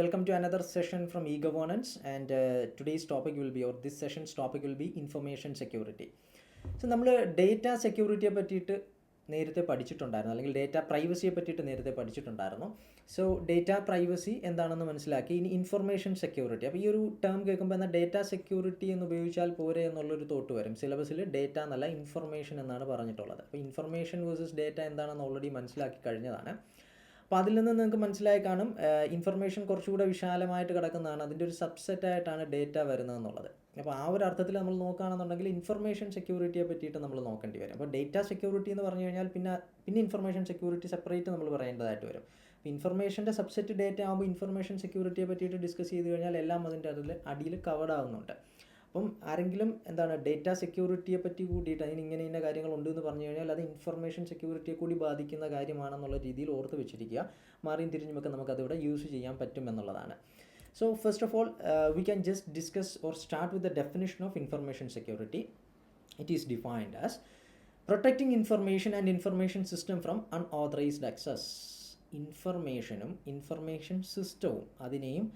welcome to another session from e-governance and uh, today's topic will be or this session's topic will be information security. So നമ്മൾ data സെക്യൂരിറ്റിയെ പറ്റിയിട്ട് നേരത്തെ പഠിച്ചിട്ടുണ്ടായിരുന്നു അല്ലെങ്കിൽ data പ്രൈവസിയെ പറ്റിയിട്ട് നേരത്തെ പഠിച്ചിട്ടുണ്ടായിരുന്നു. So data privacy എന്താണെന്ന് മനസ്സിലാക്കി ഇനി ഇൻഫർമേഷൻ സെക്യൂരിറ്റി അപ്പോൾ ഈ ഒരു ടേം കേൾക്കുമ്പോൾ എന്നാൽ ഡേറ്റ സെക്യൂരിറ്റി എന്ന് ഉപയോഗിച്ചാൽ പോരെ എന്നുള്ളൊരു തോട്ട് വരും. സിലബസിൽ ഡേറ്റ എന്നല്ല ഇൻഫർമേഷൻ എന്നാണ് പറഞ്ഞിട്ടുള്ളത്. അപ്പോൾ ഇൻഫർമേഷൻ വേഴ്സസ് ഡേറ്റ എന്താണെന്ന് ഓൾറെഡി മനസ്സിലാക്കി കഴിഞ്ഞതാണ്. അപ്പോൾ അതിൽ നിന്ന് നിങ്ങൾക്ക് മനസ്സിലായി കാണും ഇൻഫർമേഷൻ കുറച്ചുകൂടെ വിശാലമായിട്ട് കിടക്കുന്നതാണ്. അതിന്റെ ഒരു സബ്സെറ്റ് ആയിട്ടാണ് ഡേറ്റ വരുന്നതെന്നുള്ളത് അപ്പോൾ ആ ഒരു അർത്ഥത്തിൽ നമ്മൾ നോക്കുകയാണെന്നുണ്ടെങ്കിൽ ഇൻഫർമേഷൻ സെക്യൂരിറ്റിയെ പറ്റിയിട്ട് നമ്മൾ നോക്കേണ്ടി വരും. അപ്പോൾ ഡേറ്റ സെക്യൂരിറ്റി എന്ന് പറഞ്ഞു കഴിഞ്ഞാൽ പിന്നെ പിന്നെ ഇൻഫർമേഷൻ സെക്യൂരിറ്റി സെപ്പറേറ്റ് നമ്മൾ പറയേണ്ടതായിട്ട് വരും. അപ്പോൾ ഇൻഫർമേഷന്റെ സബ്സെറ്റ് ഡേറ്റ ആകുമ്പോൾ ഇൻഫർമേഷൻ സെക്യൂരിറ്റിയെ പറ്റിയിട്ട് ഡിസ്കസ് ചെയ്ത് കഴിഞ്ഞാൽ എല്ലാം അതിന്റെ അതിൽ അടിയിൽ കവർഡ് ആവുന്നുണ്ട്. അപ്പം ആരെങ്കിലും എന്താണ് ഡേറ്റ സെക്യൂരിറ്റിയെ പറ്റി കൂടിയിട്ട് അതിന് ഇങ്ങനെ ഇന്ന കാര്യങ്ങളുണ്ട് എന്ന് പറഞ്ഞു കഴിഞ്ഞാൽ അത് ഇൻഫർമേഷൻ സെക്യൂരിറ്റിയെ കൂടി ബാധിക്കുന്ന കാര്യമാണെന്നുള്ള രീതിയിൽ ഓർത്ത് വെച്ചിരിക്കുക. മാറിയും തിരിഞ്ഞുമൊക്കെ നമുക്കതിവിടെ യൂസ് ചെയ്യാൻ പറ്റും എന്നുള്ളതാണ്. So first of all we can just discuss or start with the definition of information security it is defined as protecting information and information system from unauthorised access ഇൻഫർമേഷനും information സിസ്റ്റവും അതിനെയും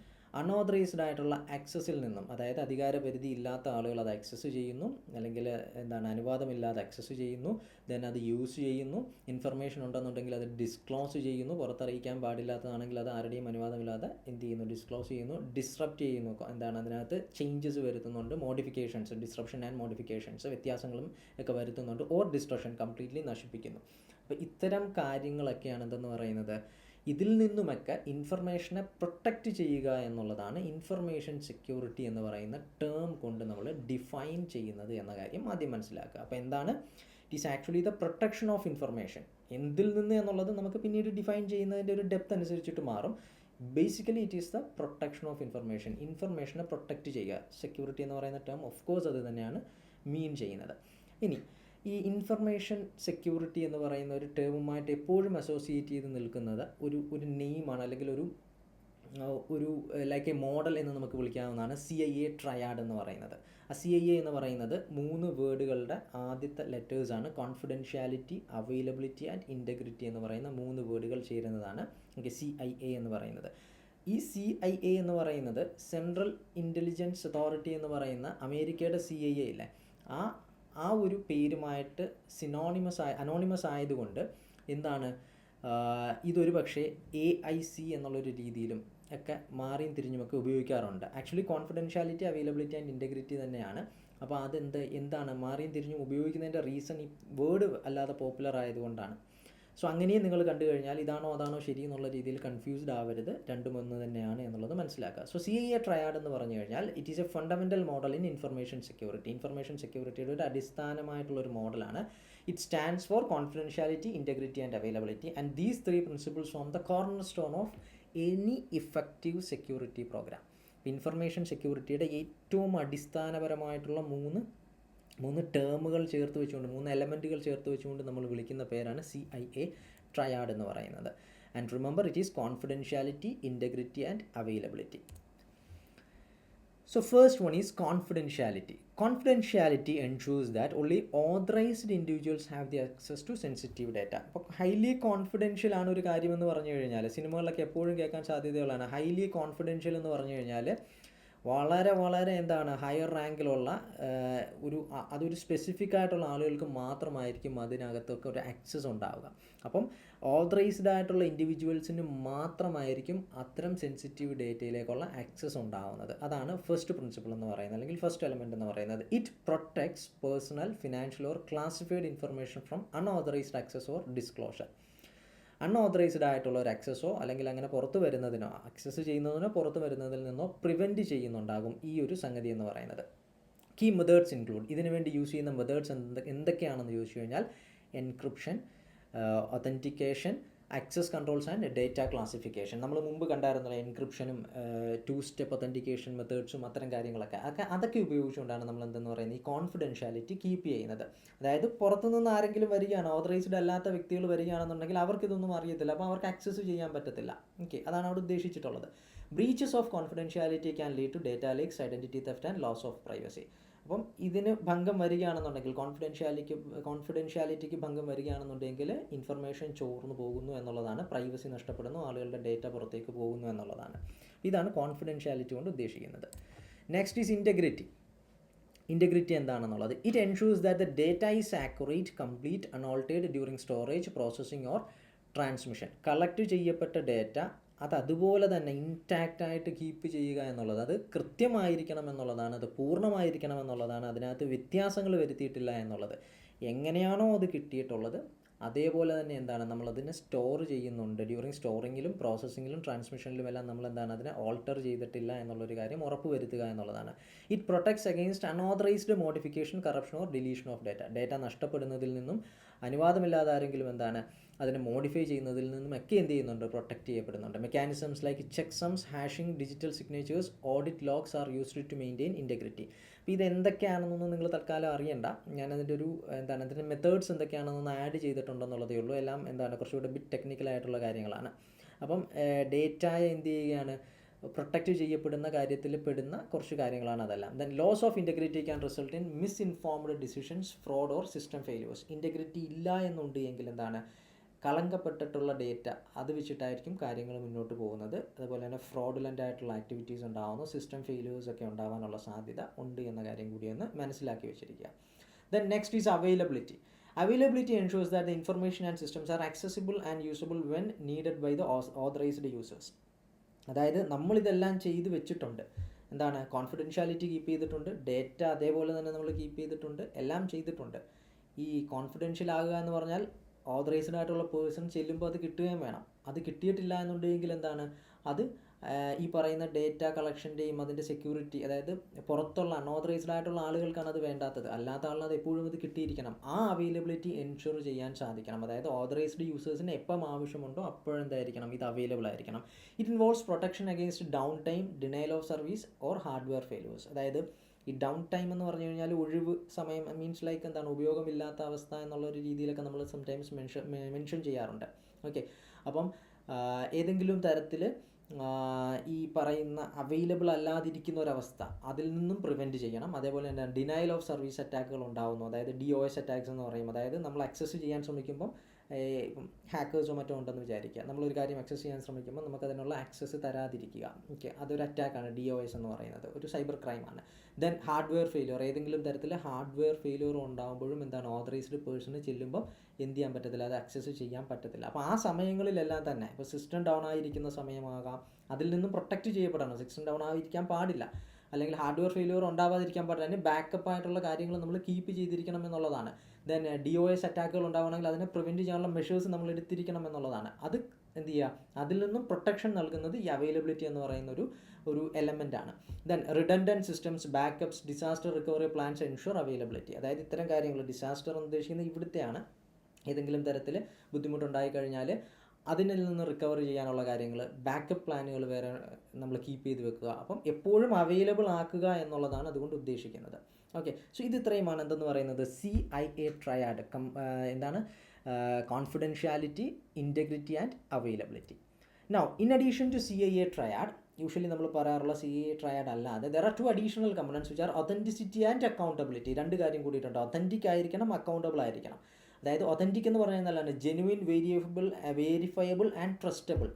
അൺഓതറൈസ്ഡ് ആയിട്ടുള്ള ആക്സസിൽ നിന്നും അതായത് അധികാരപരിധി ഇല്ലാത്ത ആളുകൾ അത് ആക്സസ് ചെയ്യുന്നു അല്ലെങ്കിൽ എന്താണ് അനുവാദമില്ലാതെ ആക്സസ് ചെയ്യുന്നു ദെൻ അത് യൂസ് ചെയ്യുന്നു ഇൻഫർമേഷൻ ഉണ്ടെന്നുണ്ടെങ്കിൽ അത് ഡിസ്ക്ലോസ് ചെയ്യുന്നു പുറത്തറിയിക്കാൻ പാടില്ലാത്തതാണെങ്കിൽ അത് ആരുടെയും അനുവാദമില്ലാതെ എന്ത് ചെയ്യുന്നു ഡിസ്ക്ലോസ് ചെയ്യുന്നു ഡിസ്റപ്റ്റ് ചെയ്യുന്നു. എന്താണ് അതിനകത്ത് ചേഞ്ചസ് വരുത്തുന്നുണ്ട് മോഡിഫിക്കേഷൻസ് ഡിസ്ട്രപ്ഷൻ ആൻഡ് മോഡിഫിക്കേഷൻസ് വ്യത്യാസങ്ങളും ഒക്കെ വരുത്തുന്നുണ്ട് ഓർ ഡിസ്ട്രക്ഷൻ കംപ്ലീറ്റ്ലി നശിപ്പിക്കുന്നു. അപ്പോൾ ഇത്തരം കാര്യങ്ങളൊക്കെയാണ് എന്തെന്ന് പറയുന്നത്? ഇതിൽ നിന്നുമൊക്കെ ഇൻഫർമേഷനെ പ്രൊട്ടക്റ്റ് ചെയ്യുക എന്നുള്ളതാണ് ഇൻഫർമേഷൻ സെക്യൂരിറ്റി എന്ന് പറയുന്ന ടേം കൊണ്ട് നമ്മൾ ഡിഫൈൻ ചെയ്യുന്നത് എന്ന കാര്യം ആദ്യം മനസ്സിലാക്കുക. അപ്പോൾ എന്താണ്? It is actually the protection of information എന്തിൽ നിന്ന് എന്നുള്ളത് നമുക്ക് പിന്നീട് ഡിഫൈൻ ചെയ്യുന്നതിന്റെ ഒരു ഡെപ്ത് അനുസരിച്ചിട്ട് മാറും. Basically it is the protection of information ഇൻഫർമേഷനെ protect ചെയ്യുക. സെക്യൂരിറ്റി എന്ന് പറയുന്ന ടേം ഓഫ് കോഴ്സ് അത് തന്നെയാണ് മീൻ ചെയ്യുന്നത്. ഇനി ഈ ഇൻഫർമേഷൻ സെക്യൂരിറ്റി എന്ന് പറയുന്ന ഒരു ടേമുമായിട്ട് എപ്പോഴും അസോസിയേറ്റ് ചെയ്ത് നിൽക്കുന്നത് ഒരു ഒരു നെയിമാണ് അല്ലെങ്കിൽ ഒരു ഒരു ലൈക്ക് എ മോഡൽ എന്ന് നമുക്ക് വിളിക്കാവുന്നതാണ് സി ഐ എ ട്രയാഡ് എന്ന് പറയുന്നത്. ആ സി ഐ എ എന്ന് പറയുന്നത് മൂന്ന് വേർഡുകളുടെ ആദ്യത്തെ ലെറ്റേഴ്സാണ് കോൺഫിഡൻഷ്യാലിറ്റി അവൈലബിലിറ്റി ആൻഡ് ഇന്റഗ്രിറ്റി എന്ന് പറയുന്ന മൂന്ന് വേർഡുകൾ ചേരുന്നതാണ് ഓക്കെ സി ഐ എ എന്ന് പറയുന്നത്. ഈ സി ഐ എ എന്ന് പറയുന്നത് സെൻട്രൽ ഇന്റലിജൻസ് അതോറിറ്റി എന്ന് പറയുന്ന അമേരിക്കയുടെ സി ഐ എ ഇല്ലേ? ആ ആ ഒരു പേരുമായിട്ട് സിനോണിമസ് ആയ അനോണിമസ് ആയതുകൊണ്ട് എന്താണ് ഇതൊരു പക്ഷേ എ ഐ സി എന്നുള്ളൊരു രീതിയിലും ഒക്കെ മാറിയും തിരിഞ്ഞുമൊക്കെ ഉപയോഗിക്കാറുണ്ട്. Actually confidentiality availability and integrity തന്നെയാണ്. അപ്പോൾ അതെന്ത് എന്താണ് മാറിയും തിരിഞ്ഞും ഉപയോഗിക്കുന്നതിന്റെ റീസൺ ഈ വേർഡ് അല്ലാതെ പോപ്പുലർ ആയതുകൊണ്ടാണ്. സോ അങ്ങനെയും നിങ്ങൾ കണ്ടു കഴിഞ്ഞാൽ ഇതാണോ അതാണോ ശരി എന്നുള്ള രീതിയിൽ കൺഫ്യൂസ്ഡ് ആവരുത്. രണ്ടും ഒന്ന് തന്നെയാണ് എന്നുള്ളത് മനസ്സിലാക്കുക. So C I A triad എന്ന് പറഞ്ഞു കഴിഞ്ഞാൽ it is a fundamental model in information security information സെക്യൂരിറ്റിയുടെ ഒരു അടിസ്ഥാനമായിട്ടുള്ള ഒരു മോഡലാണ് it stands for confidentiality integrity and availability and these three principles form the cornerstone of any effective security programme information സെക്യൂരിറ്റിയുടെ ഏറ്റവും അടിസ്ഥാനപരമായിട്ടുള്ള മൂന്ന് മൂന്ന് ടേമുകൾ ചേർത്ത് വെച്ചുകൊണ്ട് മൂന്ന് എലമെന്റുകൾ ചേർത്ത് വെച്ചുകൊണ്ട് നമ്മൾ വിളിക്കുന്ന പേരാണ് സി ഐ എ ട്രയാഡ് എന്ന് പറയുന്നത്. And remember it is confidentiality integrity and availability so first one is confidentiality confidentiality ensures that only authorised individuals have the access to sensitive data അപ്പോൾ ഹൈലി കോൺഫിഡൻഷ്യൽ ആണ് ഒരു കാര്യമെന്ന് പറഞ്ഞു കഴിഞ്ഞാൽ സിനിമകളിലൊക്കെ എപ്പോഴും കേൾക്കാൻ സാധ്യതയുള്ളതാണ്. ഹൈലി കോൺഫിഡൻഷ്യൽ എന്ന് പറഞ്ഞു കഴിഞ്ഞാൽ വളരെ വളരെ എന്താണ് ഹയർ റാങ്കിലുള്ള ഒരു അതൊരു സ്പെസിഫിക് ആയിട്ടുള്ള ആളുകൾക്ക് മാത്രമായിരിക്കും അതിനകത്തൊക്കെ ഒരു ആക്സസ് ഉണ്ടാവുക. അപ്പം ഓതറൈസ്ഡ് ആയിട്ടുള്ള ഇൻഡിവിജ്വൽസിന് മാത്രമായിരിക്കും അത്തരം സെൻസിറ്റീവ് ഡേറ്റയിലേക്കുള്ള ആക്സസ് ഉണ്ടാവുന്നത്. അതാണ് ഫസ്റ്റ് പ്രിൻസിപ്പിൾ എന്ന് പറയുന്നത് അല്ലെങ്കിൽ ഫസ്റ്റ് എലമെന്റ് എന്ന് പറയുന്നത്. It protects personal financial or classified information from unauthorised access or disclosure unauthorised ആയിട്ടുള്ള ഒരു ആക്സസോ അല്ലെങ്കിൽ അങ്ങനെ പുറത്ത് വരുന്നതിനോ ആക്സസ് ചെയ്യുന്നതിനോ പുറത്ത് വരുന്നതിൽ നിന്നോ പ്രിവെന്റ് ചെയ്യുന്നുണ്ടാകും ഈ ഒരു സംഗതി എന്ന് പറയുന്നത്. കീ മെതേഡ്സ് ഇൻക്ലൂഡ് ഇതിനു വേണ്ടി യൂസ് ചെയ്യുന്ന മെതേഡ്സ് എന്ത് എന്തൊക്കെയാണെന്ന് ചോദിച്ചു കഴിഞ്ഞാൽ encryption authentication access controls and data classification നമ്മൾ മുമ്പ് കണ്ടായിരുന്നല്ലോ എൻക്രിപ്ഷനും ടു സ്റ്റെപ്പ് ഒത്തന്റിക്കേഷൻ മെത്തേഡ്സും അത്തരം കാര്യങ്ങളൊക്കെ. അതൊക്കെ അതൊക്കെ ഉപയോഗിച്ചുകൊണ്ടാണ് നമ്മൾ എന്തെന്ന് പറയുന്നത് ഈ കോൺഫിഡൻഷ്യാലിറ്റി കീപ്പ് ചെയ്യുന്നത്. അതായത് പുറത്തുനിന്ന് ആരെങ്കിലും വരികയാണ് ഓതറൈസ്ഡ് അല്ലാത്ത വ്യക്തികൾ വരികയാണെന്നുണ്ടെങ്കിൽ അവർക്ക് ഇതൊന്നും അറിയത്തില്ല. അപ്പോൾ അവർക്ക് ആക്സസ് ചെയ്യാൻ പറ്റത്തില്ല. ഓക്കെ അതാണ് അവിടെ ഉദ്ദേശിച്ചിട്ടുള്ളത്. Breaches of confidentiality can lead to data leaks identity theft and loss of privacy അപ്പം ഇതിന് ഭംഗം വരികയാണെന്നുണ്ടെങ്കിൽ കോൺഫിഡൻഷ്യാലിറ്റിക്ക് കോൺഫിഡൻഷ്യാലിറ്റിക്ക് ഭംഗം വരികയാണെന്നുണ്ടെങ്കിൽ ഇൻഫർമേഷൻ ചോർന്നു പോകുന്നു എന്നുള്ളതാണ്. പ്രൈവസി നഷ്ടപ്പെടുന്നു ആളുകളുടെ ഡേറ്റ പുറത്തേക്ക് പോകുന്നു എന്നുള്ളതാണ്. ഇതാണ് കോൺഫിഡൻഷ്യാലിറ്റി കൊണ്ട് ഉദ്ദേശിക്കുന്നത്. നെക്സ്റ്റ് ഈസ് ഇന്റഗ്രിറ്റി ഇന്റഗ്രിറ്റി എന്താണെന്നുള്ളത്? It ensures that the data is accurate complete unaltered during storage processing or transmission collect ചെയ്യപ്പെട്ട ഡേറ്റ അത് അതുപോലെ തന്നെ ഇൻടാക്റ്റ് ആയിട്ട് കീപ്പ് ചെയ്യുക എന്നുള്ളത് അത് കൃത്യമായിരിക്കണം എന്നുള്ളതാണ് അത് പൂർണമായിരിക്കണം എന്നുള്ളതാണ് അതിനകത്ത് വ്യത്യാസങ്ങൾ വരുത്തിയിട്ടില്ല എന്നുള്ളത്. എങ്ങനെയാണോ അത് കിട്ടിയിട്ടുള്ളത് അതേപോലെ തന്നെ എന്താണ് നമ്മളതിനെ സ്റ്റോർ ചെയ്യുന്നുണ്ട്. ഡ്യൂറിങ് സ്റ്റോറിങ്ങിലും പ്രോസസ്സിങ്ങിലും ട്രാൻസ്മിഷനിലും എല്ലാം നമ്മൾ എന്താണ് അതിനെ ഓൾട്ടർ ചെയ്തിട്ടില്ല എന്നുള്ളൊരു കാര്യം ഉറപ്പ് വരുത്തുക എന്നുള്ളതാണ്. It protects against unauthorised modification corruption or deletion of data data നഷ്ടപ്പെടുന്നതിൽ നിന്നും അനുവാദമില്ലാതെ ആരെങ്കിലും എന്താണ് അതിനെ മോഡിഫൈ ചെയ്യുന്നതിൽ നിന്നും ഒക്കെ എന്ത് ചെയ്യുന്നുണ്ട്? പ്രൊട്ടക്റ്റ് ചെയ്യപ്പെടുന്നുണ്ട്. Mechanisms like checksums hashing digital signatures audit logs are used to maintain integrity അപ്പോൾ ഇത് എന്തൊക്കെയാണെന്നൊന്നും നിങ്ങൾ തൽക്കാലം അറിയണ്ട. ഞാൻ അതിന്റെ ഒരു എന്താണ് അതിന്റെ മെത്തേഡ്സ് എന്തൊക്കെയാണെന്നൊന്ന് ആഡ് ചെയ്തിട്ടുണ്ടെന്നുള്ളതേ ഉള്ളൂ. എല്ലാം എന്താണ് കുറച്ചുകൂടെ ബിറ്റ് ടെക്നിക്കലായിട്ടുള്ള കാര്യങ്ങളാണ്. അപ്പം ഡേറ്റായ എന്ത് ചെയ്യുകയാണ്? പ്രൊട്ടക്റ്റ് ചെയ്യപ്പെടുന്ന കാര്യത്തിൽ പെടുന്ന കുറച്ച് കാര്യങ്ങളാണ് അതെല്ലാം. Then loss of integrity can result in misinformed decisions fraud or system failures integrity ഇല്ല എന്നുണ്ട് എങ്കിൽ എന്താണ്? കളങ്കപ്പെട്ടിട്ടുള്ള ഡേറ്റ അത് വെച്ചിട്ടായിരിക്കും കാര്യങ്ങൾ മുന്നോട്ട് പോകുന്നത്. അതുപോലെ തന്നെ ഫ്രോഡുലന്റ് ആയിട്ടുള്ള ആക്ടിവിറ്റീസ് ഉണ്ടാകുന്നു സിസ്റ്റം ഫെയിലിയേഴ്സ് ഒക്കെ ഉണ്ടാകാനുള്ള സാധ്യത ഉണ്ട് എന്ന കാര്യം കൂടി ഒന്ന് മനസ്സിലാക്കി വെച്ചിരിക്കുക. Then next is availability availability ensures that the information and systems are accessible and usable when needed by the authorised users അതായത് നമ്മളിതെല്ലാം ചെയ്തു വെച്ചിട്ടുണ്ട്. എന്താണ്? കോൺഫിഡൻഷ്യാലിറ്റി കീപ്പ് ചെയ്തിട്ടുണ്ട്. ഡേറ്റ അതേപോലെ തന്നെ നമ്മൾ കീപ്പ് ചെയ്തിട്ടുണ്ട്. എല്ലാം ചെയ്തിട്ടുണ്ട്. ഈ കോൺഫിഡൻഷ്യൽ ആകുക എന്ന് പറഞ്ഞാൽ ഓതറൈസ്ഡ് ആയിട്ടുള്ള പേഴ്സൺ ചെല്ലുമ്പോൾ അത് കിട്ടുകയും വേണം. അത് കിട്ടിയിട്ടില്ല എന്നുണ്ടെങ്കിൽ എന്താണ്? അത് ഈ പറയുന്ന ഡേറ്റ കളക്ഷന്റെയും അതിന്റെ സെക്യൂരിറ്റി അതായത് പുറത്തുള്ള അൺഓതറൈസ്ഡ് ആയിട്ടുള്ള ആളുകൾക്കാണ് അത് വേണ്ടാത്തത്. അല്ലാത്ത ആളിന് അത് എപ്പോഴും അത് കിട്ടിയിരിക്കണം. ആ അവൈലബിലിറ്റി എൻഷുർ ചെയ്യാൻ സാധിക്കണം. അതായത് ഓതറൈസ്ഡ് യൂസേഴ്സിന് എപ്പം ആവശ്യമുണ്ടോ അപ്പോഴെന്തായിരിക്കണം ഇത് അവൈലബിൾ ആയിരിക്കണം. It involves protection against downtime denial of service or hardware failures അതായത് ഈ ഡൗൺ ടൈം എന്ന് പറഞ്ഞു കഴിഞ്ഞാൽ ഒഴിവ് സമയം മീൻസ് ലൈക്ക് എന്താണ് ഉപയോഗമില്ലാത്ത അവസ്ഥ എന്നുള്ള ഒരു രീതിയിലൊക്കെ നമ്മൾ സംടൈംസ് മെൻഷൻ മെൻഷൻ ചെയ്യാറുണ്ട്. ഓക്കെ അപ്പം ഏതെങ്കിലും തരത്തിൽ ഈ പറയുന്ന അവൈലബിൾ അല്ലാതിരിക്കുന്ന ഒരവസ്ഥ അതിൽ നിന്നും പ്രിവെന്റ് ചെയ്യണം. അതേപോലെ തന്നെ ഡിനയൽ ഓഫ് സർവീസ് അറ്റാക്കുകൾ ഉണ്ടാകുന്നു അതായത് ഡി ഒ എസ് അറ്റാക്സ് എന്ന് പറയും. അതായത് നമ്മൾ അക്സസ് ചെയ്യാൻ ശ്രമിക്കുമ്പം ഇപ്പം ഹാക്കേഴ്സോ മറ്റോ ഉണ്ടെന്ന് വിചാരിക്കുക. നമ്മളൊരു കാര്യം ആക്സസ് ചെയ്യാൻ ശ്രമിക്കുമ്പോൾ നമുക്ക് അതിനുള്ള ആക്സസ് തരാതിരിക്കുക. ഓക്കെ അതൊരു അറ്റാക്കാണ് ഡി ഒ എസ് എന്ന് പറയുന്നത്. ഒരു സൈബർ ക്രൈമാണ് ദെൻ ഹാർഡ്വെയർ ഫെയിലിയർ ഏതെങ്കിലും തരത്തിൽ ഹാർഡ്വെയർ ഫെയിലിയർ ഉണ്ടാകുമ്പോഴും എന്താണ് ഓതറൈസ്ഡ് പേഴ്സണ് ചെല്ലുമ്പോൾ എന്ത് ചെയ്യാൻ പറ്റത്തില്ല? അത് ആക്സസ് ചെയ്യാൻ പറ്റത്തില്ല. അപ്പോൾ ആ സമയങ്ങളിലെല്ലാം തന്നെ ഇപ്പോൾ സിസ്റ്റം ഡൗൺ ആയിരിക്കുന്ന സമയമാകാം. അതിൽ നിന്നും പ്രൊട്ടക്റ്റ് ചെയ്യപ്പെടണം. സിസ്റ്റം ഡൗൺ ആയിരിക്കാൻ പാടില്ല. അല്ലെങ്കിൽ ഹാർഡ്വെയർ ഫെയിലിയർ ഉണ്ടാവാതിരിക്കാൻ പാടില്ല. അതിന് ബാക്കപ്പ് ആയിട്ടുള്ള കാര്യങ്ങൾ നമ്മൾ കീപ്പ് ചെയ്തിരിക്കണം എന്നുള്ളതാണ്. ദെൻ ഡി ഒ എസ് അറ്റാക്കുകൾ ഉണ്ടാവണമെങ്കിൽ അതിനെ പ്രിവെന്റ് ചെയ്യാനുള്ള മെഷേഴ്സ് നമ്മൾ എടുത്തിരിക്കണം എന്നുള്ളതാണ്. അത് എന്ത് ചെയ്യുക അതിൽ നിന്നും പ്രൊട്ടക്ഷൻ നൽകുന്നത് ഈ അവൈലബിലിറ്റി എന്ന് പറയുന്ന ഒരു ഒരു എലമെന്റ് ആണ്. Then redundant systems backups disaster recovery plans ensure availability അതായത് ഇത്തരം കാര്യങ്ങൾ ഡിസാസ്റ്റർ എന്ന് ഉദ്ദേശിക്കുന്നത് ഇവിടുത്തെയാണ് ഏതെങ്കിലും തരത്തിൽ ബുദ്ധിമുട്ടുണ്ടായി കഴിഞ്ഞാൽ അതിൽ നിന്ന് റിക്കവർ ചെയ്യാനുള്ള കാര്യങ്ങൾ ബാക്കപ്പ് പ്ലാനുകൾ വേറെ നമ്മൾ കീപ്പ് ചെയ്ത് വെക്കുക. അപ്പം എപ്പോഴും അവൈലബിൾ ആക്കുക എന്നുള്ളതാണ് അതുകൊണ്ട് ഉദ്ദേശിക്കുന്നത്. ഓക്കെ സോ ഇത് ഇത്രയുമാണ് എന്തെന്ന് പറയുന്നത്? C I A triad come എന്താണ്? Confidentiality integrity and availability now in addition to C I A triad usually നമ്മൾ പറയാറുള്ള സി എ ട്രയാഡ് അല്ലാതെ there are two additional components which are authenticity and accountability രണ്ട് കാര്യം കൂടിയിട്ടുണ്ട്. Authentic ആയിരിക്കണം accountable ആയിരിക്കണം. അതായത് ഒതന്റിക് എന്ന് പറയുന്നത് നല്ലതാണ്. Genuine variable verifiable and trustable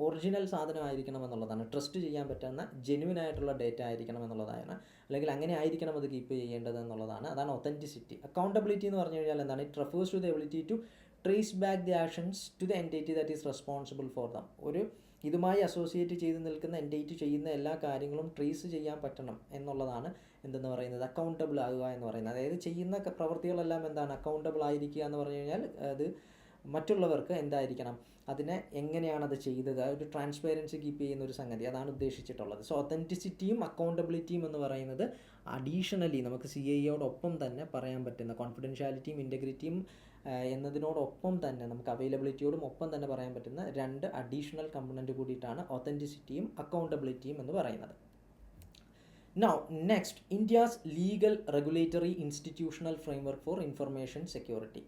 original സാധനമായിരിക്കണം എന്നുള്ളതാണ്. ട്രസ്റ്റ് ചെയ്യാൻ പറ്റുന്ന ജെനുവിൻ ആയിട്ടുള്ള ഡേറ്റ ആയിരിക്കണം എന്നുള്ളതാണ്. അല്ലെങ്കിൽ അങ്ങനെ ആയിരിക്കണം അത് കീപ്പ് ചെയ്യേണ്ടത് എന്നുള്ളതാണ്. അതാണ് ഒതന്റിസിറ്റി അക്കൗണ്ടബിലിറ്റി എന്ന് പറഞ്ഞു കഴിഞ്ഞാൽ എന്താണ്? It refers to the ability to trace back the actions to the entity that is responsible for them ഒരു ഇതുമായി അസോസിയേറ്റ് ചെയ്ത് നിൽക്കുന്ന എന്റൈറ്റി ചെയ്യുന്ന എല്ലാ കാര്യങ്ങളും ട്രേസ് ചെയ്യാൻ പറ്റണം എന്നുള്ളതാണ് എന്തെന്ന് പറയുന്നത് അക്കൗണ്ടബിൾ ആകുക എന്ന് പറയുന്നത്. അതായത് ചെയ്യുന്ന പ്രവൃത്തികളെല്ലാം എന്താണ്? അക്കൗണ്ടബിൾ ആയിരിക്കുക എന്ന് പറഞ്ഞു കഴിഞ്ഞാൽ അത് മറ്റുള്ളവർക്ക് എന്തായിരിക്കണം? അതിനെ എങ്ങനെയാണ് അത് ചെയ്തത്? ഒരു ട്രാൻസ്പെറൻസി കീപ്പ് ചെയ്യുന്ന ഒരു സംഗതി. അതാണ് ഉദ്ദേശിച്ചിട്ടുള്ളത്. സോ ഒത്തന്റിസിറ്റിയും അക്കൗണ്ടബിലിറ്റിയും എന്ന് പറയുന്നത് അഡീഷണലി നമുക്ക് സി ഐയോടൊപ്പം തന്നെ പറയാൻ പറ്റുന്ന കോൺഫിഡൻഷ്യാലിറ്റിയും ഇന്റഗ്രിറ്റിയും എന്നതിനോടൊപ്പം തന്നെ നമുക്ക് അവൈലബിലിറ്റിയോടും ഒപ്പം തന്നെ പറയാൻ പറ്റുന്ന രണ്ട് അഡീഷണൽ കമ്പണന്റ് കൂടിയിട്ടാണ് ഒത്തന്റിസിറ്റിയും അക്കൗണ്ടബിലിറ്റിയും എന്ന് പറയുന്നത്. Now next India's legal regulatory institutional framework for information security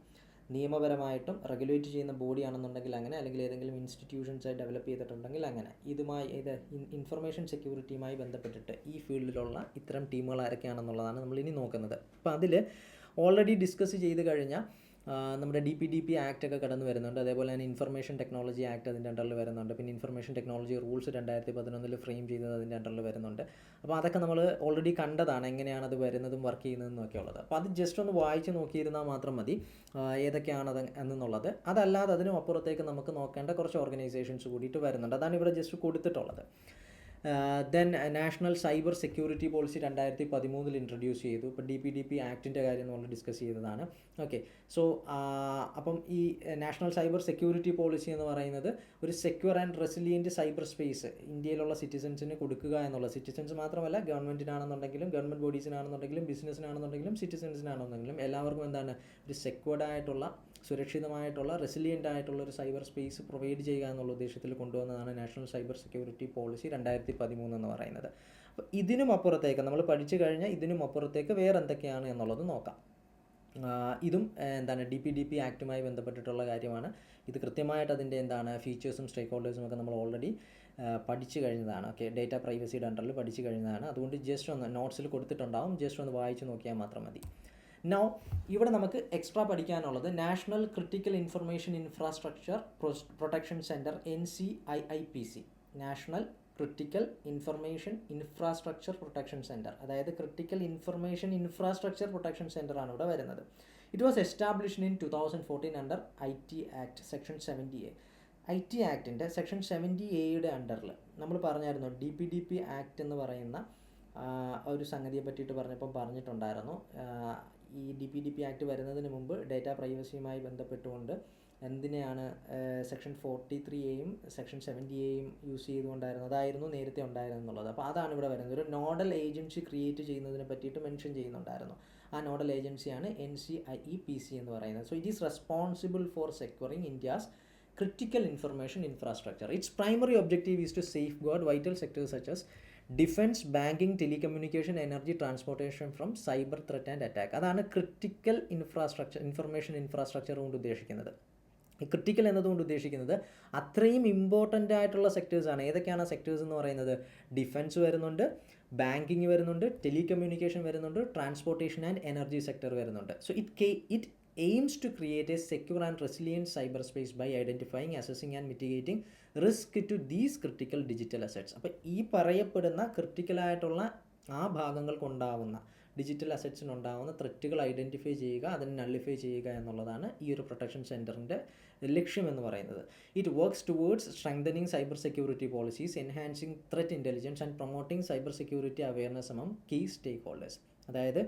നിയമപരമായിട്ടും regulate ചെയ്യുന്ന ബോഡി ആണെന്നുണ്ടെങ്കിൽ അങ്ങനെ അല്ലെങ്കിൽ ഏതെങ്കിലും ഇൻസ്റ്റിറ്റ്യൂഷൻസായി ഡെവലപ്പ് ചെയ്തിട്ടുണ്ടെങ്കിൽ അങ്ങനെ. ഇതുമായി ഇത് ഇൻഫർമേഷൻ സെക്യൂരിറ്റിയുമായി ബന്ധപ്പെട്ടിട്ട് ഈ ഫീൽഡിലുള്ള ഇത്തരം ടീമുകൾ ആരൊക്കെയാണെന്നുള്ളതാണ് നമ്മൾ ഇനി നോക്കുന്നത്. അപ്പോൾ അതിൽ ഓൾറെഡി ഡിസ്കസ് ചെയ്ത് കഴിഞ്ഞാൽ നമ്മുടെ D P D P act ഒക്കെ കടന്നു വരുന്നുണ്ട്. അതേപോലെ തന്നെ ഇൻഫർമേഷൻ ടെക്നോളജി ആക്ട് അതിന്റെ അണ്ടറിൽ വരുന്നുണ്ട്. പിന്നെ ഇൻഫർമേഷൻ ടെക്നോളജി റൂൾസ് രണ്ടായിരത്തി പതിനൊന്നിൽ ഫ്രെയിം ചെയ്തത് അതിന്റെ അണ്ടറിൽ വരുന്നുണ്ട്. അപ്പോൾ അതൊക്കെ നമ്മൾ ഓൾറെഡി കണ്ടതാണ്. എങ്ങനെയാണ് അത് വരുന്നതും വർക്ക് ചെയ്യുന്നതെന്നും ഒക്കെ ഉള്ളത്. അപ്പോൾ അത് ജസ്റ്റ് ഒന്ന് വായിച്ച് നോക്കിയിരുന്നാൽ മാത്രം മതി. ഏതൊക്കെയാണ് അത് എന്നുള്ളത്. അതല്ലാതെ അതിനും അപ്പുറത്തേക്ക് നമുക്ക് നോക്കേണ്ട കുറച്ച് ഓർഗനൈസേഷൻസ് കൂടിയിട്ട് വരുന്നുണ്ട്. അതാണ് ഇവിടെ ജസ്റ്റ് കൊടുത്തിട്ടുള്ളത്. Then national cyber security policy രണ്ടായിരത്തി പതിമൂന്നിൽ ഇൻട്രൊഡ്യൂസ് ചെയ്തു. ഇപ്പോൾ ഡി പി ഡി പി ആക്ടിന്റെ കാര്യം നമ്മൾ ഡിസ്കസ് ചെയ്തതാണ്. ഓക്കെ സോ അപ്പം ഈ നാഷണൽ സൈബർ സെക്യൂരിറ്റി പോളിസി എന്ന് പറയുന്നത് ഒരു secure and resilient cyber space ഇന്ത്യയിലുള്ള സിറ്റിസൻസിന് കൊടുക്കുക എന്നുള്ള സിറ്റിസൻസ് മാത്രമല്ല ഗവൺമെന്റിനാണെന്നുണ്ടെങ്കിലും ഗവൺമെന്റ് ബോഡീസിനാണെന്നുണ്ടെങ്കിലും ബിസിനസ്സിനാണെന്നുണ്ടെങ്കിലും സിറ്റിസൻസിനാണെന്നുണ്ടെങ്കിലും എല്ലാവർക്കും എന്താണ്? ഒരു സെക്യൂർഡ് ആയിട്ടുള്ള സുരക്ഷിതമായിട്ടുള്ള റെസിലിയന്റ് ആയിട്ടുള്ള ഒരു സൈബർ സ്പേസ് പ്രൊവൈഡ് ചെയ്യുക എന്നുള്ള ഉദ്ദേശത്തിൽ കൊണ്ടുവന്നതാണ് നാഷണൽ സൈബർ സെക്യൂരിറ്റി പോളിസി രണ്ടായിരത്തി പതിമൂന്ന് എന്ന് പറയുന്നത്. അപ്പോൾ ഇതിനും അപ്പുറത്തേക്ക് നമ്മൾ പഠിച്ചു കഴിഞ്ഞാൽ ഇതിനും അപ്പുറത്തേക്ക് വേറെ എന്തൊക്കെയാണ് എന്നുള്ളത് നോക്കാം. ഇതും എന്താണ് ഡി പി ഡി പി ആക്റ്റുമായി ബന്ധപ്പെട്ടിട്ടുള്ള കാര്യമാണ്. ഇത് കൃത്യമായിട്ട് അതിന്റെ എന്താണ് ഫീച്ചേഴ്സും സ്റ്റേക്ക് ഹോൾഡേഴ്സും ഒക്കെ നമ്മൾ ഓൾറെഡി പഠിച്ചു കഴിഞ്ഞതാണ്. ഓക്കെ ഡേറ്റ പ്രൈവസിയുടെ അണ്ടറിൽ പഠിച്ചു കഴിഞ്ഞതാണ്. അതുകൊണ്ട് ജസ്റ്റ് ഒന്ന് നോട്ട്സിൽ കൊടുത്തിട്ടുണ്ടാവും. ജസ്റ്റ് ഒന്ന് വായിച്ചു നോക്കിയാൽ മാത്രം മതി. നൗ ഇവിടെ നമുക്ക് എക്സ്ട്രാ പഠിക്കാനുള്ളത് national critical information infrastructure protection centre N C I I P C national critical information infrastructure protection centre അതായത് critical information infrastructure protection centre ആണ് ഇവിടെ വരുന്നത്. It was established in two thousand fourteen under I T act section seventy A I T ആക്ടിന്റെ section seventy എയുടെ അണ്ടറിൽ നമ്മൾ പറഞ്ഞായിരുന്നു D P D P act എന്ന് പറയുന്ന ഒരു സംഗതിയെ പറ്റിയിട്ട് പറഞ്ഞപ്പോൾ പറഞ്ഞിട്ടുണ്ടായിരുന്നു ഈ D P D P act വരുന്നതിന് മുമ്പ് ഡേറ്റ പ്രൈവസിയുമായി ബന്ധപ്പെട്ടുകൊണ്ട് എന്തിനെയാണ് സെക്ഷൻ ഫോർട്ടി ത്രീ എയും സെക്ഷൻ സെവന്റി എയും യൂസ് ചെയ്തുകൊണ്ടായിരുന്നു അതായിരുന്നു നേരത്തെ ഉണ്ടായിരുന്നത് എന്നുള്ളത് അപ്പോൾ അതാണ് ഇവിടെ വരുന്നത്. ഒരു നോഡൽ ഏജൻസി ക്രിയേറ്റ് ചെയ്യുന്നതിനെ പറ്റിയിട്ട് മെൻഷൻ ചെയ്യുന്നുണ്ടായിരുന്നു. ആ നോഡൽ ഏജൻസിയാണ് N C I E P C എന്ന് പറയുന്നത്. So it is responsible for securing India's critical information infrastructure. Its primary objective is to safeguard vital sectors such as defence banking telecommunication energy transportation from cyber threat and attack. അതാണ് critical infrastructure information infrastructure കൊണ്ട് ഉദ്ദേശിക്കുന്നത്. Critical എന്നതുകൊണ്ട് ഉദ്ദേശിക്കുന്നത് അത്രയും important ആയിട്ടുള്ള സെക്ടേഴ്സാണ് ഏതൊക്കെയാണ് sectors എന്ന് പറയുന്നത്? ഡിഫൻസ് വരുന്നുണ്ട് ബാങ്കിങ് വരുന്നുണ്ട് ടെലികമ്മ്യൂണിക്കേഷൻ വരുന്നുണ്ട് ട്രാൻസ്പോർട്ടേഷൻ ആൻഡ് എനർജി സെക്ടർ വരുന്നുണ്ട്. So it it to create a secure and resilient cyber space by identifying assessing and mitigating risk to these critical digital assets അപ്പോൾ ഈ പറയപ്പെടുന്ന ക്രിട്ടിക്കലായിട്ടുള്ള ആ ഭാഗങ്ങൾക്കുണ്ടാവുന്ന ഡിജിറ്റൽ അസറ്റ്സിനുണ്ടാവുന്ന ത്രെറ്റുകൾ ഐഡന്റിഫൈ ചെയ്യുക അതിനെ നള്ളിഫൈ ചെയ്യുക എന്നുള്ളതാണ് ഈ ഒരു പ്രൊട്ടക്ഷൻ സെന്ററിന്റെ ലക്ഷ്യം എന്ന് പറയുന്നത്. It works towards strengthening cyber security policies enhancing threat intelligence and promoting cyber security awareness among key stakeholders അതായത്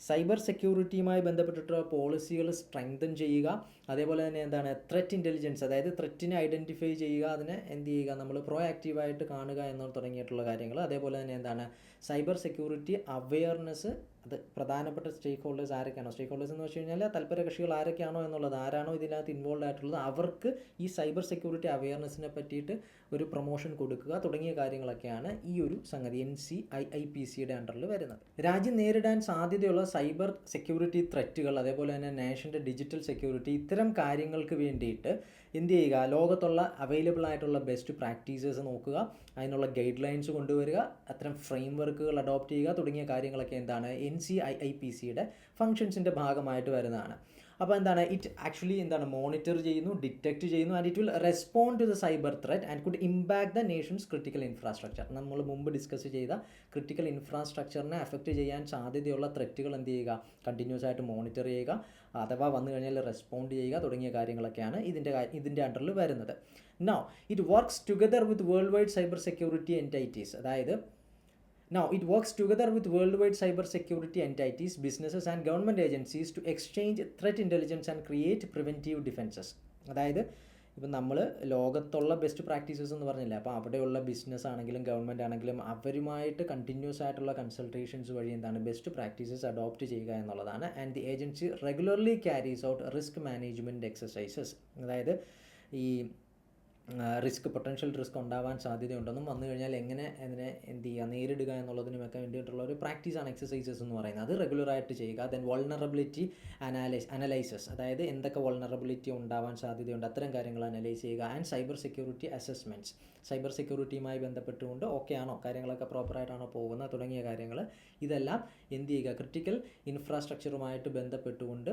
സൈബർ സെക്യൂരിറ്റിയുമായി ബന്ധപ്പെട്ടിട്ടുള്ള പോളിസികൾ സ്ട്രെങ്തൻ ചെയ്യുക അതേപോലെ തന്നെ എന്താണ് ത്രെറ്റ് ഇന്റലിജൻസ് അതായത് ത്രെറ്റിനെ ഐഡന്റിഫൈ ചെയ്യുക അതിനെ എന്ത് ചെയ്യുക നമ്മൾ പ്രോ ആക്റ്റീവായിട്ട് കാണുക എന്ന് തുടങ്ങിയിട്ടുള്ള കാര്യങ്ങൾ. അതേപോലെ തന്നെ എന്താണ് സൈബർ സെക്യൂരിറ്റി അവെയർനെസ് അത് പ്രധാനപ്പെട്ട സ്റ്റേക്ക് ഹോൾഡേഴ്സ് ആരൊക്കെയാണോ? സ്റ്റേക്ക് ഹോൾഡേഴ്സ് എന്ന് വെച്ച് കഴിഞ്ഞാൽ തൽപര കക്ഷികൾ ആരൊക്കെയാണോ എന്നുള്ളത്? ആരാണോ ഇതിനകത്ത് ഇൻവോൾവ് ആയിട്ടുള്ളത്? അവർക്ക് ഈ സൈബർ സെക്യൂരിറ്റി അവെയർനെസ്സിനെ പറ്റിയിട്ട് ഒരു പ്രൊമോഷൻ കൊടുക്കുക തുടങ്ങിയ കാര്യങ്ങളൊക്കെയാണ് ഈ ഒരു സംഗതി N C I I P സിയുടെ അണ്ടറിൽ വരുന്നത്. രാജ്യം നേരിടാൻ സാധ്യതയുള്ള സൈബർ സെക്യൂരിറ്റി ത്രെറ്റുകൾ അതേപോലെ തന്നെ നാഷന്റെ ഡിജിറ്റൽ സെക്യൂരിറ്റി ഇത്തരം കാര്യങ്ങൾക്ക് വേണ്ടിയിട്ട് എന്ത് ചെയ്യുക? ലോകത്തുള്ള അവൈലബിൾ ആയിട്ടുള്ള ബെസ്റ്റ് പ്രാക്ടീസസ് നോക്കുക. അതിനുള്ള ഗൈഡ് ലൈൻസ് കൊണ്ടുവരിക. അത്തരം ഫ്രെയിം വർക്കുകൾ അഡോപ്റ്റ് ചെയ്യുക. തുടങ്ങിയ കാര്യങ്ങളൊക്കെ എന്താണ്? N C I I P സിയുടെ ഫങ്ഷൻസിന്റെ ഭാഗമായിട്ട് വരുന്നതാണ്. അപ്പോൾ എന്താണ് ഇറ്റ് ആക്ച്വലി എന്താണ് മോണിറ്റർ ചെയ്യുന്നു ഡിറ്റക്ട് ചെയ്യുന്നു and it will respond to the cyber threat and could impact the nation's critical infrastructure നമ്മൾ മുമ്പ് ഡിസ്കസ് ചെയ്ത ക്രിട്ടിക്കൽ ഇൻഫ്രാസ്ട്രക്ചറിനെ അഫക്റ്റ് ചെയ്യാൻ സാധ്യതയുള്ള ത്രെറ്റുകൾ എന്ത് ചെയ്യുക? കണ്ടിന്യൂസ് ആയിട്ട് മോണിറ്റർ ചെയ്യുക അഥവാ വന്നു കഴിഞ്ഞാൽ റെസ്പോണ്ട് ചെയ്യുക തുടങ്ങിയ കാര്യങ്ങളൊക്കെയാണ് ഇതിന്റെ ഇതിന്റെ അണ്ടറിൽ വരുന്നത്. Now it works together with worldwide cyber security entities അതായത് Now, it works together with worldwide cyber security entities, businesses, and government agencies to exchange threat intelligence and create preventive defenses. അതായത് ഇപ്പം നമ്മൾ ലോകത്തുള്ള ബെസ്റ്റ് പ്രാക്ടീസസ് എന്ന് പറഞ്ഞില്ല അപ്പോൾ അവിടെയുള്ള business ആണെങ്കിലും ഗവൺമെന്റ് ആണെങ്കിലും അവരുമായിട്ട് കണ്ടിന്യൂസ് ആയിട്ടുള്ള കൺസൾട്ടേഷൻസ് വഴി എന്താണ് ബെസ്റ്റ് പ്രാക്ടീസസ് അഡോപ്റ്റ് ചെയ്യുക എന്നുള്ളതാണ് and the agency regularly carries out risk management exercises അതായത് ഈ റിസ്ക് പൊട്ടൻഷ്യൽ റിസ്ക് ഉണ്ടാവാൻ സാധ്യതയുണ്ടെന്നും വന്നു കഴിഞ്ഞാൽ എങ്ങനെ അതിനെ എന്ത് ചെയ്യുക നേരിടുക എന്നുള്ളതിനുമൊക്കെ വേണ്ടിയിട്ടുള്ള ഒരു പ്രാക്ടീസാണ് എക്സസൈസസ് എന്ന് പറയുന്നത്. അത് റെഗുലറായിട്ട് ചെയ്യുക. ദെൻ വൾണറബിലിറ്റി അനാലൈസ് അനലൈസസ് അതായത് എന്തൊക്കെ വൾണറബിലിറ്റി ഉണ്ടാവാൻ സാധ്യതയുണ്ട് അത്തരം കാര്യങ്ങൾ അനലൈസ് ചെയ്യുക. And cyber security assessments cyber സെക്യൂരിറ്റിയുമായി ബന്ധപ്പെട്ടുകൊണ്ട് ഓക്കെ ആണോ കാര്യങ്ങളൊക്കെ പ്രോപ്പറായിട്ടാണോ പോകുന്നത് തുടങ്ങിയ കാര്യങ്ങൾ ഇതെല്ലാം എന്ത് ചെയ്യുക ക്രിട്ടിക്കൽ ഇൻഫ്രാസ്ട്രക്ചറുമായിട്ട് ബന്ധപ്പെട്ടുകൊണ്ട്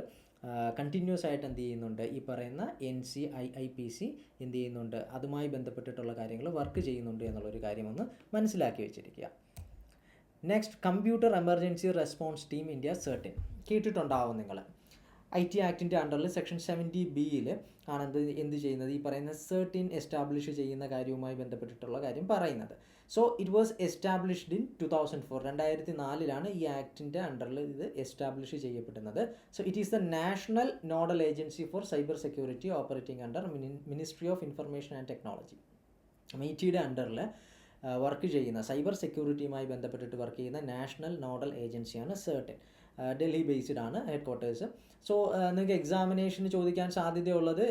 കണ്ടിന്യൂസ് ആയിട്ട് എന്ത് ചെയ്യുന്നുണ്ട്? ഈ പറയുന്ന N C I I P C എന്ത് ചെയ്യുന്നുണ്ട്? അതുമായി ബന്ധപ്പെട്ടിട്ടുള്ള കാര്യങ്ങൾ വർക്ക് ചെയ്യുന്നുണ്ട് എന്നുള്ളൊരു കാര്യം ഒന്ന് മനസ്സിലാക്കി വെച്ചിരിക്കുക. Next computer emergency response team India CERT In കേട്ടിട്ടുണ്ടാവും നിങ്ങൾ. ഐ ടി ആക്ടിന്റെ അണ്ടറിൽ സെക്ഷൻ സെവന്റി ബിയിൽ ആണ് എന്ത് എന്ത് ചെയ്യുന്നത്? ഈ പറയുന്ന സെർട്ടിൻ എസ്റ്റാബ്ലിഷ് ചെയ്യുന്ന കാര്യവുമായി ബന്ധപ്പെട്ടിട്ടുള്ള കാര്യം പറയുന്നത്. So it was established in two thousand four രണ്ടായിരത്തി നാലിലാണ് ഈ ആക്ടിന്റെ അണ്ടറിൽ ഇത് എസ്റ്റാബ്ലിഷ് ചെയ്യപ്പെടുന്നത്. So it is the national nodal agency for cyber security operating under ministry of information and technology മീറ്റിയുടെ അണ്ടറിൽ വർക്ക് ചെയ്യുന്ന സൈബർ സെക്യൂരിറ്റിയുമായി ബന്ധപ്പെട്ടിട്ട് വർക്ക് ചെയ്യുന്ന നാഷണൽ നോഡൽ ഏജൻസിയാണ് സെർട്ടിൻ ഡൽഹി ബേസ്ഡ് ആണ് ഹെഡ് ക്വാർട്ടേഴ്സ് സോ നിങ്ങൾക്ക് എക്സാമിനേഷന് ചോദിക്കാൻ സാധ്യതയുള്ളത്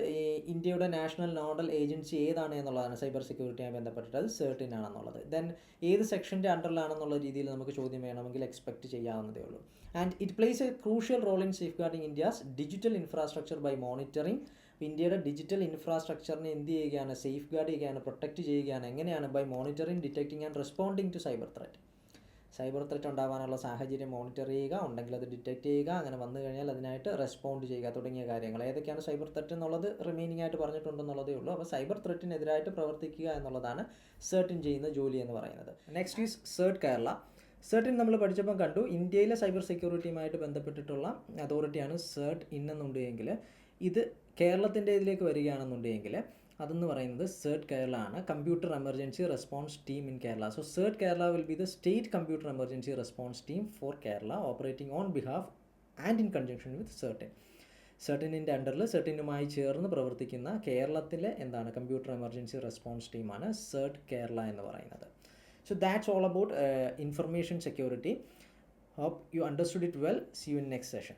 ഇന്ത്യയുടെ നാഷണൽ നോഡൽ ഏജൻസി ഏതാണ് എന്നുള്ളതാണ്. സൈബർ സെക്യൂരിറ്റിയുമായി ബന്ധപ്പെട്ടിട്ട് അത് സെർട്ടിൻ ആണെന്നുള്ളത്. ദെൻ ഏത് സെക്ഷന്റെ അണ്ടറിലാണെന്നുള്ള രീതിയിൽ നമുക്ക് ചോദ്യം വേണമെങ്കിൽ എക്സ്പെക്ട് ചെയ്യാവുന്നതേ ഉള്ളൂ. And it plays a crucial role in safeguarding India's digital infrastructure by monitoring ഇന്ത്യയുടെ ഡിജിറ്റൽ ഇൻഫ്രാസ്ട്രക്ചറിനെ എന്ത് ചെയ്യുകയാണ്? സേഫ് ഗാർഡ് ചെയ്യുകയാണ് പ്രൊട്ടക്റ്റ് ചെയ്യുകയാണ്. എങ്ങനെയാണ്? By monitoring detecting and responding to cyber threat cyber threat ഉണ്ടാവാനുള്ള സാഹചര്യം മോണിറ്റർ ചെയ്യുക ഉണ്ടെങ്കിൽ അത് ഡിറ്റക്റ്റ് ചെയ്യുക അങ്ങനെ വന്നു കഴിഞ്ഞാൽ അതിനായിട്ട് റെസ്പോണ്ട് ചെയ്യുക തുടങ്ങിയ കാര്യങ്ങൾ. ഏതൊക്കെയാണ് സൈബർ ത്രെറ്റ് എന്നുള്ളത്? റിമൈനിങ് ആയിട്ട് പറഞ്ഞിട്ടുണ്ടെന്നുള്ളതേ ഉള്ളൂ. അപ്പോൾ സൈബർ ത്രെറ്റിനെതിരായിട്ട് പ്രവർത്തിക്കുക എന്നുള്ളതാണ് സെർട്ടിൻ ചെയ്യുന്ന ജോലി എന്ന് പറയുന്നത്. Next is CERT Kerala. CERT In നമ്മൾ പഠിച്ചപ്പോൾ കണ്ടു ഇന്ത്യയിലെ സൈബർ സെക്യൂരിറ്റിയുമായിട്ട് ബന്ധപ്പെട്ടിട്ടുള്ള അതോറിറ്റിയാണ് സെർട്ട് ഇന്നെന്നുണ്ടെങ്കിൽ ഇത് കേരളത്തിന്റെ ഇതിലേക്ക് വരികയാണെന്നുണ്ടെങ്കിൽ അതെന്ന് പറയുന്നത് സേർട്ട് കേരള ആണ്. Computer emergency response team in Kerala. So CERT Kerala will be the state computer emergency response team for Kerala operating on behalf and in conjunction with CERT In സെർട്ടിനിന്റെ അണ്ടറിൽ സെർട്ടിനുമായി ചേർന്ന് പ്രവർത്തിക്കുന്ന കേരളത്തിലെ എന്താണ്? കമ്പ്യൂട്ടർ എമർജൻസി റെസ്പോൺസ് ടീമാണ് സെർട്ട് കേരള എന്ന് പറയുന്നത്. So that's all about information security hope you understood it well see you in next session